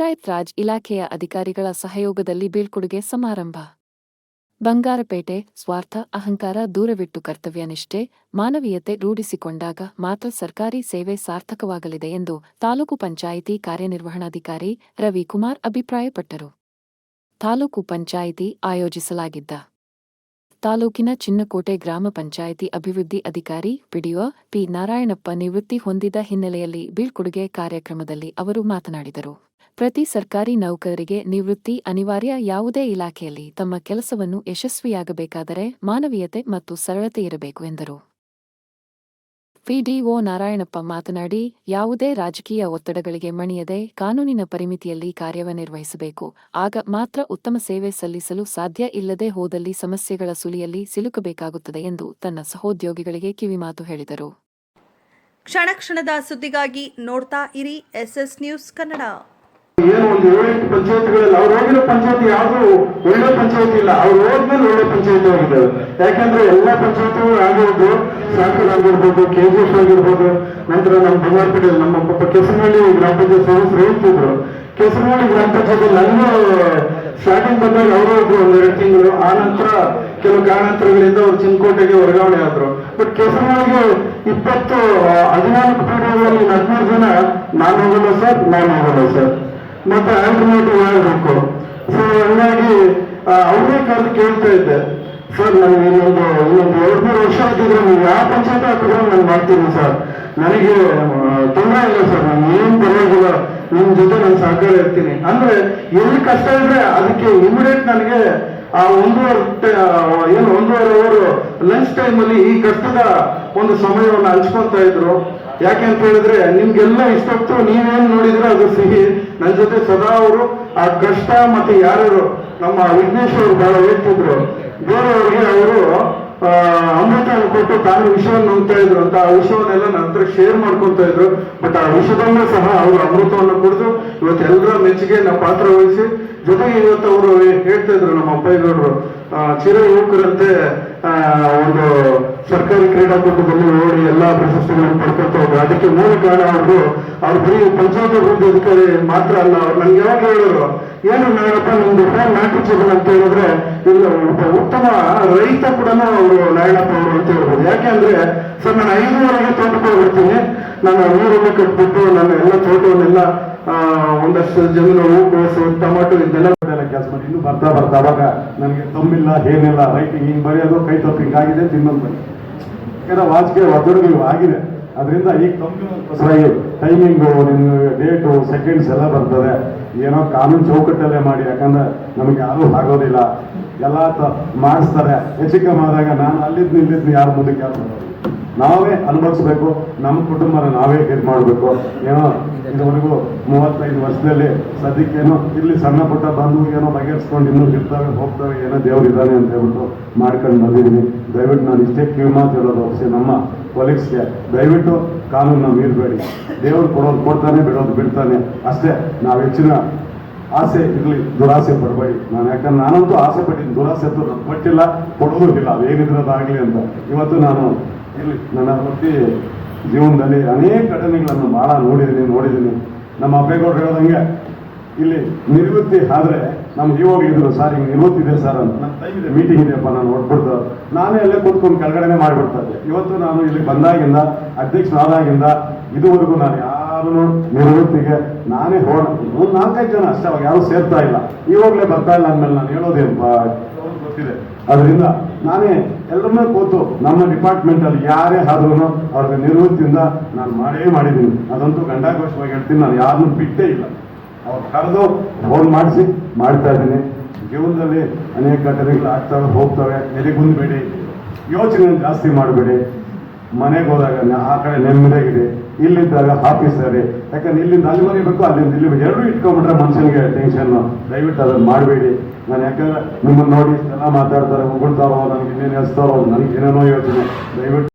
ಪಂಚಾಯತ್ ರಾಜ್ ಇಲಾಖೆಯ ಅಧಿಕಾರಿಗಳ ಸಹಯೋಗದಲ್ಲಿ ಬೀಳ್ಕೊಡುಗೆ ಸಮಾರಂಭ. ಬಂಗಾರಪೇಟೆ, ಸ್ವಾರ್ಥ, ಅಹಂಕಾರ, ದೂರವಿಟ್ಟು ಕರ್ತವ್ಯನಿಷ್ಠೆ, ಮಾನವೀಯತೆ ರೂಢಿಸಿಕೊಂಡಾಗ ಮಾತ್ರ ಸರ್ಕಾರಿ ಸೇವೆ ಸಾರ್ಥಕವಾಗಲಿದೆ ಎಂದು ತಾಲೂಕು ಪಂಚಾಯಿತಿ ಕಾರ್ಯನಿರ್ವಹಣಾಧಿಕಾರಿ ರವಿಕುಮಾರ್ ಅಭಿಪ್ರಾಯಪಟ್ಟರು. ತಾಲೂಕು ಪಂಚಾಯಿತಿ ಆಯೋಜಿಸಲಾಗಿದ್ದ ತಾಲೂಕಿನ ಚಿನ್ನಕೋಟೆ ಗ್ರಾಮ ಪಂಚಾಯಿತಿ ಅಭಿವೃದ್ಧಿ ಅಧಿಕಾರಿ ಪಿಡಿಒ ಪಿ ನಾರಾಯಣಪ್ಪ ನಿವೃತ್ತಿ ಹೊಂದಿದ ಹಿನ್ನೆಲೆಯಲ್ಲಿ ಬೀಳ್ಕೊಡುಗೆ ಕಾರ್ಯಕ್ರಮದಲ್ಲಿ ಅವರು ಮಾತನಾಡಿದರು. ಪ್ರತಿ ಸರ್ಕಾರಿ ನೌಕರರಿಗೆ ನಿವೃತ್ತಿ ಅನಿವಾರ್ಯ ಯಾವುದೇ ಇಲಾಖೆಯಲ್ಲಿ ತಮ್ಮ ಕೆಲಸವನ್ನು ಯಶಸ್ವಿಯಾಗಬೇಕಾದರೆ ಮಾನವೀಯತೆ ಮತ್ತು ಸರಳತೆ ಇರಬೇಕು ಎಂದರು. ಪಿಡಿಒ ನಾರಾಯಣಪ್ಪ ಮಾತನಾಡಿ, ಯಾವುದೇ ರಾಜಕೀಯ ಒತ್ತಡಗಳಿಗೆ ಮಣಿಯದೆ ಕಾನೂನಿನ ಪರಿಮಿತಿಯಲ್ಲಿ ಕಾರ್ಯನಿರ್ವಹಿಸಬೇಕು ಆಗ ಮಾತ್ರ ಉತ್ತಮ ಸೇವೆ ಸಲ್ಲಿಸಲು ಸಾಧ್ಯ ಇಲ್ಲದೆ ಹೋದಲ್ಲಿ ಸಮಸ್ಯೆಗಳ ಸುಳಿಯಲ್ಲಿ ಸಿಲುಕಬೇಕಾಗುತ್ತದೆ ಎಂದು ತನ್ನ ಸಹೋದ್ಯೋಗಿಗಳಿಗೆ ಕಿವಿಮಾತು ಹೇಳಿದರು. ಕ್ಷಣ ಕ್ಷಣದ ಸುದ್ದಿಗಾಗಿ ನೋಡ್ತಾ ಇರಿ ಎಸ್ ಎಸ್ ನ್ಯೂಸ್ ಕನ್ನಡ. ಒಂದು ಏಳೆಂಟು ಪಂಚಾಯತ್ಗಳಲ್ಲಿ ಅವ್ರು ಹೋಗಿರೋ ಪಂಚಾಯತಿ ಯಾವುದು ಒಳ್ಳೆ ಪಂಚಾಯತಿ ಇಲ್ಲ. ಅವ್ರು ಹೋದ್ಮೇಲೆ ಒಳ್ಳೆ ಪಂಚಾಯತಿ ಆಗಿದ್ದಾವೆ. ಯಾಕಂದ್ರೆ ಎಲ್ಲಾ ಪಂಚಾಯತಿಗಳು ಆಗಿರ್ಬೋದು ಸಾಕರ್ ಆಗಿರ್ಬೋದು ಕೆ ಜಿ ಎಫ್ ಆಗಿರ್ಬೋದು, ನಂತರ ನಮ್ಮ ಬಂಗಾರಪೇಟೆ ನಮ್ಮ ಪಾಪ ಕೆಸನಹಳ್ಳಿ ಗ್ರಾಮ ಪಂಚಾಯತ್ ಸದಸ್ಯರು ಹೇಳ್ತಿದ್ರು ಗ್ರಾಮ ಪಂಚಾಯತ್ ನನ್ನ ಸ್ಟಾರ್ಟಿಂಗ್ ಬಂದಾಗ ಅವರು ಒಂದ್ ಒಂದೆರಡು ತಿಂಗಳು, ಆ ನಂತರ ಕೆಲವು ಕಾರಣಾಂತರಗಳಿಂದ ಅವ್ರು ಚಿನ್ಕೋಟೆಗೆ ವರ್ಗಾವಣೆ ಆದ್ರು. ಬಟ್ ಕೆಸನಹಳ್ಳಿಗೆ ಇಪ್ಪತ್ತು ಹದಿನಾಲ್ಕು ಪೀಠಗಳಲ್ಲಿ ಹದಿನಾರು ಜನ ನಾನು ಹೋಗಲ್ಲ ಸರ್, ನಾನು ಹೋಗಲ್ಲ ಸರ್. ಮತ್ತೆ ಆಲ್ಟರ್ನೇಟಿವ್ ಆಗಬೇಕು ಸೊ ಹಂಗಾಗಿ ಆ, ಅವ್ರೇ ಕರೆದು ಕೇಳ್ತಾ ಇದ್ದೆ. ಸರ್ ನನಗೆ ಇನ್ನೊಂದು ಇನ್ನೊಂದು ಎರಡು ಮೂರು ವರ್ಷ ಆಗಿದ್ರೆ ನೀವು ಯಾವ ಪಂಚಾಯತ್ ಹಾಕಿದ್ರೆ ನಾನು ಮಾಡ್ತೀನಿ ಸರ್ ನನಗೆ ತೊಂದರೆ ಇಲ್ಲ ಸರ್ ನಾನು ಏನು ಪರವಾಗಿಲ್ಲ. ನಿಮ್ ಜೊತೆ ನಾನು ಸಹಕಾರ ಇರ್ತೀನಿ. ಅಂದ್ರೆ ಎಲ್ಲಿ ಕಷ್ಟ ಇದ್ರೆ ಅದಕ್ಕೆ ಇಮಿಡಿಯೇಟ್ ನನಗೆ ಆ ಒಂದೂವರೆ ಏನು ಒಂದೂವರೆ ಅವರು ಲಂಚ್ ಟೈಮಲ್ಲಿ ಈ ಕಷ್ಟದ ಒಂದು ಸಮಯವನ್ನು ಹಂಚ್ಕೊಂತ ಇದ್ರು. ಯಾಕೆ ಅಂತ ಹೇಳಿದ್ರೆ ನಿಮ್ಗೆಲ್ಲ ಇಷ್ಟೊತ್ತು ನೀವೇನ್ ನೋಡಿದ್ರೆ ಅದು ಸಿಹಿ. ನನ್ನ ಜೊತೆ ಸದಾ ಅವರು ಆ ಕಷ್ಟ ಮತ್ತೆ ಯಾರು ನಮ್ಮ ವಿಘ್ನೇಶ್ ಅವರು ಬಹಳ ಹೇಳ್ತಿದ್ರು ಬೇರೆಯವರಿಗೆ ಅವರು ಆ, ಅಮೃತ ಕೊಟ್ಟು ತಾನು ವಿಷವನ್ನು ನೋಡ್ತಾ ಇದ್ರು ಅಂತ ಆ ವಿಷಯವನ್ನೆಲ್ಲ ನಂತರ ಶೇರ್ ಮಾಡ್ಕೊಂತ ಇದ್ರು. ಬಟ್ ಆ ವಿಷದಲ್ಲೂ ಸಹ ಅವರು ಅಮೃತವನ್ನು ಕುಡಿದು ಇವತ್ತು ಎಲ್ಲರ ಮೆಚ್ಚುಗೆಯನ್ನ ಪಾತ್ರ ವಹಿಸಿ ಜೊತೆಗೆ ಇವತ್ತು ಅವರು ಹೇಳ್ತಾ ಇದ್ರು ನಮ್ಮ ಅಪ್ಪಯ್ಯಗೌಡರು ಚಿರ ಯುವಕರಂತೆ ಒಂದು ಸರ್ಕಾರಿ ಕ್ರೀಡಾಕೂಟದಲ್ಲಿ ಓಡಿ ಎಲ್ಲಾ ಪ್ರಶಸ್ತಿಗಳನ್ನು ಪಡ್ಕೊತ ಹೋದ್ರು. ಅದಕ್ಕೆ ಮೂಲ ಕಾರಣ ಅವರು, ಅವ್ರು ಬರೀ ಪಂಚಾಯತ್ ಅಭಿವೃದ್ಧಿ ಅಧಿಕಾರಿ ಮಾತ್ರ ಅಲ್ಲ, ಅವ್ರು ನನ್ಗೆ ಯಾವಾಗ ಹೇಳಿದ್ರು, ಏನು ನಾಯಣಪ್ಪ ನಿಮ್ದು ಫೋನ್ ನಾಟಿಸಿದ್ರು ಅಂತ ಹೇಳಿದ್ರೆ, ಇಲ್ಲ, ಒಬ್ಬ ಉತ್ತಮ ರೈತ ಕೂಡ ಅವರು ನಾಯಣಪ್ಪ ಅವರು ಅಂತ ಹೇಳ್ಬೋದು. ಯಾಕೆಂದ್ರೆ ಸರ್, ನಾನು ಐದುವರೆಗೆ ತೋಟಕ್ಕೆ ಹೋಗ್ಬಿಡ್ತೀನಿ. ನಾನು ಊರನ್ನು ಕಟ್ಬಿಟ್ಟು ನನ್ನ ಎಲ್ಲ ತೋಟವನ್ನೆಲ್ಲ ಒಂದಷ್ಟು ಜಮೀನು ಹೂಕೋಸು ಟೊಮಾಟೊ ಇದೆಲ್ಲ ಕೆಲಸ ಮಾಡಿ. ಇನ್ನು ಬರ್ತಾ ಬರ್ತಾ ಅವಾಗ ನನಗೆ ತಮ್ಮಿಲ್ಲ ಏನಿಲ್ಲ ರೈಟಿಂಗ್ ಹಿಂಗೆ ಬರೆಯೋದು ಕೈ ತಪ್ಪು ಹಿಂಗಾಗಿದೆ ತಿನ್ನೋದು ಬನ್ನಿ. ಯಾಕಂದ್ರೆ ವಾಚಿಗೆ ಒತ್ತಡಗಳು ಆಗಿದೆ. ಅದರಿಂದ ಈಗ ತಮ್ಮಿಗೋಸ್ಕರ ಟೈಮಿಂಗು ನಿಮ್ಮ ಡೇಟು ಸೆಕೆಂಡ್ಸ್ ಎಲ್ಲ ಬರ್ತದೆ. ಏನೋ ಕಾನೂನು ಚೌಕಟ್ಟಲ್ಲೇ ಮಾಡಿ, ಯಾಕಂದ್ರೆ ನಮಗೆ ಯಾರೂ ಆಗೋದಿಲ್ಲ. ಎಲ್ಲ ಮಾಡಿಸ್ತಾರೆ. ಹೆಚ್ಚು ಕಮ್ಮಿ ಆದಾಗ ನಾನು ಅಲ್ಲಿದ್ದು ಇಲ್ಲಿದ್ದು ಯಾರು ಮುಂದಕ್ಕೆ ಯಾರು? ನಾವೇ ಅನುಭವಿಸ್ಬೇಕು, ನಮ್ಮ ಕುಟುಂಬನ ನಾವೇ ಇದು ಮಾಡಬೇಕು. ಏನೋ ಇದುವರೆಗೂ ಮೂವತ್ತೈದು ವರ್ಷದಲ್ಲಿ ಸದ್ಯಕ್ಕೇನೋ ಇಲ್ಲಿ ಸಣ್ಣ ಪುಟ್ಟ ಬಂದು ಏನೋ ಬಗೆಹರಿಸ್ಕೊಂಡು ಇನ್ನೂ ಇರ್ತವೆ ಹೋಗ್ತವೆ ಏನೋ ದೇವ್ರು ಇದ್ದಾನೆ ಅಂತ ಹೇಳ್ಬಿಟ್ಟು ಮಾಡ್ಕೊಂಡು ಬಂದಿದ್ದೀನಿ. ದಯವಿಟ್ಟು ನಾನು ಇಷ್ಟೇ ಕಿವಿ ಮಾತು ಹೇಳೋದು ಅಷ್ಟೇ ನಮ್ಮ ಕೊಲೀಗ್ಸ್ಗೆ ದಯವಿಟ್ಟು ಕಾನೂನನ್ನ ಮೀರಬೇಡಿ. ದೇವರು ಕೊಡೋದು ಕೊಡ್ತಾನೆ, ಬಿಡೋದು ಬಿಡ್ತಾನೆ. ಅಷ್ಟೇ, ನಾವು ಹೆಚ್ಚಿನ ಆಸೆ ಇರಲಿ, ದುರಾಸೆ ಪಡಬೇಡಿ. ನಾನು ಯಾಕಂದ್ರೆ ನಾನಂತೂ ಆಸೆ ಪಟ್ಟಿದ್ದೀನಿ. ದುರಾಸೆ ಅಂತೂ ಪಟ್ಟಿಲ್ಲ, ಕೊಡೋದು ಇಲ್ಲ. ಅದಾಗಲಿ ಅಂತ. ಇವತ್ತು ನಾನು ಇಲ್ಲಿ ನನ್ನ ವೃತ್ತಿ ಜೀವನದಲ್ಲಿ ಅನೇಕ ಘಟನೆಗಳನ್ನು ಭಾಳ ನೋಡಿದ್ದೀನಿ ನೋಡಿದ್ದೀನಿ. ನಮ್ಮ ಅಪ್ಪೇಗೌಡರು ಹೇಳೋದಂಗೆ ಇಲ್ಲಿ ನಿವೃತ್ತಿ ಆದರೆ ನಮ್ಗೆ ಇವಾಗ ಇದ್ರು ಸರ್ ಹಿಂಗೆ ನಿವೃತ್ತಿ ಇದೆ ಸರ್ ಅಂತ. ನನ್ನ ಟೈಮ್ ಇದೆ. ಮೀಟಿಂಗ್ ಇದೆಯಪ್ಪ ನಾನು ನೋಡ್ಬಿಡ್ತು ನಾನೇ ಅಲ್ಲೇ ಕೂತ್ಕೊಂಡು ಕೆಳಗಡೆನೆ ಮಾಡಿಬಿಡ್ತಾ ಇದ್ದೆ. ಇವತ್ತು ನಾನು ಇಲ್ಲಿ ಬಂದಾಗಿಂದ ಅಧ್ಯಕ್ಷನಾದಾಗಿಂದ ಇದುವರೆಗೂ ನಾನು ಯಾರು ನಿವೃತ್ತಿಗೆ ನಾನೇ ಹೋಣ ಒಂದು ನಾಲ್ಕೈದು ಜನ ಅಷ್ಟೇ ಅವಾಗ ಯಾರು ಸೇರ್ತಾ ಇಲ್ಲ. ಇವಾಗಲೇ ಬರ್ತಾ ಇಲ್ಲ ಅಂದಮೇಲೆ ನಾನು ಹೇಳೋದೇನು ಗೊತ್ತಿದೆ. ಅದರಿಂದ ನಾನೇ ಎಲ್ಲರನ್ನೂ ಕೂತು ನಮ್ಮ ಡಿಪಾರ್ಟ್ಮೆಂಟ್ ಅಲ್ಲಿ ಯಾರೇ ಆದ್ರೂ ಅವ್ರಿಗೆ ನಿವೃತ್ತಿಯಿಂದ ನಾನು ಮಾಡೇ ಮಾಡಿದ್ದೀನಿ. ಅದಂತೂ ಗಂಡಾಘೋಷವಾಗಿ ಹೇಳ್ತೀನಿ, ನಾನು ಯಾರನ್ನೂ ಬಿಟ್ಟೇ ಇಲ್ಲ. ಅವ್ರು ಕರೆದು ಫೋನ್ ಮಾಡಿಸಿ, ಮಾಡ್ತಾ ಇದ್ದೀನಿ. ಜೀವನದಲ್ಲಿ ಅನೇಕ ಘಟನೆಗಳು ಆಗ್ತವೆ ಹೋಗ್ತವೆ ಎಲೆಗುಂದ್ಬೇಡಿ ಯೋಚನೆ ಜಾಸ್ತಿ ಮಾಡಬೇಡಿ. ಮನೆಗೆ ಹೋದಾಗ ಆ ಕಡೆ ನೆಮ್ಮದಿಯಾಗಿದೆ. ಇಲ್ಲಿದ್ದಾಗ ಆಫೀಸರಿ ಯಾಕಂದ್ರೆ ಇಲ್ಲಿಂದ ಅಲ್ಲಿ ಬೇಕು ಅಲ್ಲಿಂದ ಇಲ್ಲಿ ಎರಡೂ ಇಟ್ಕೊಂಡ್ಬಿಟ್ರೆ ಮನುಷ್ಯನಿಗೆ ಟೆನ್ಷನ್ ದಯವಿಟ್ಟು ಅದನ್ನು ಮಾಡಬೇಡಿ. ನಾನು ಯಾಕಂದ್ರೆ ನಿಮ್ಮನ್ನು ನೋಡಿ ಎಲ್ಲ ಮಾತಾಡ್ತಾರೆ ಉಗುಳ್ತಾರೋ ನನಗೆ ಇನ್ನೇನು ಹೆಸ್ತಾರೋ ನನಗೆ ಏನೇನೋ ಯೋಚನೆ. ದಯವಿಟ್ಟು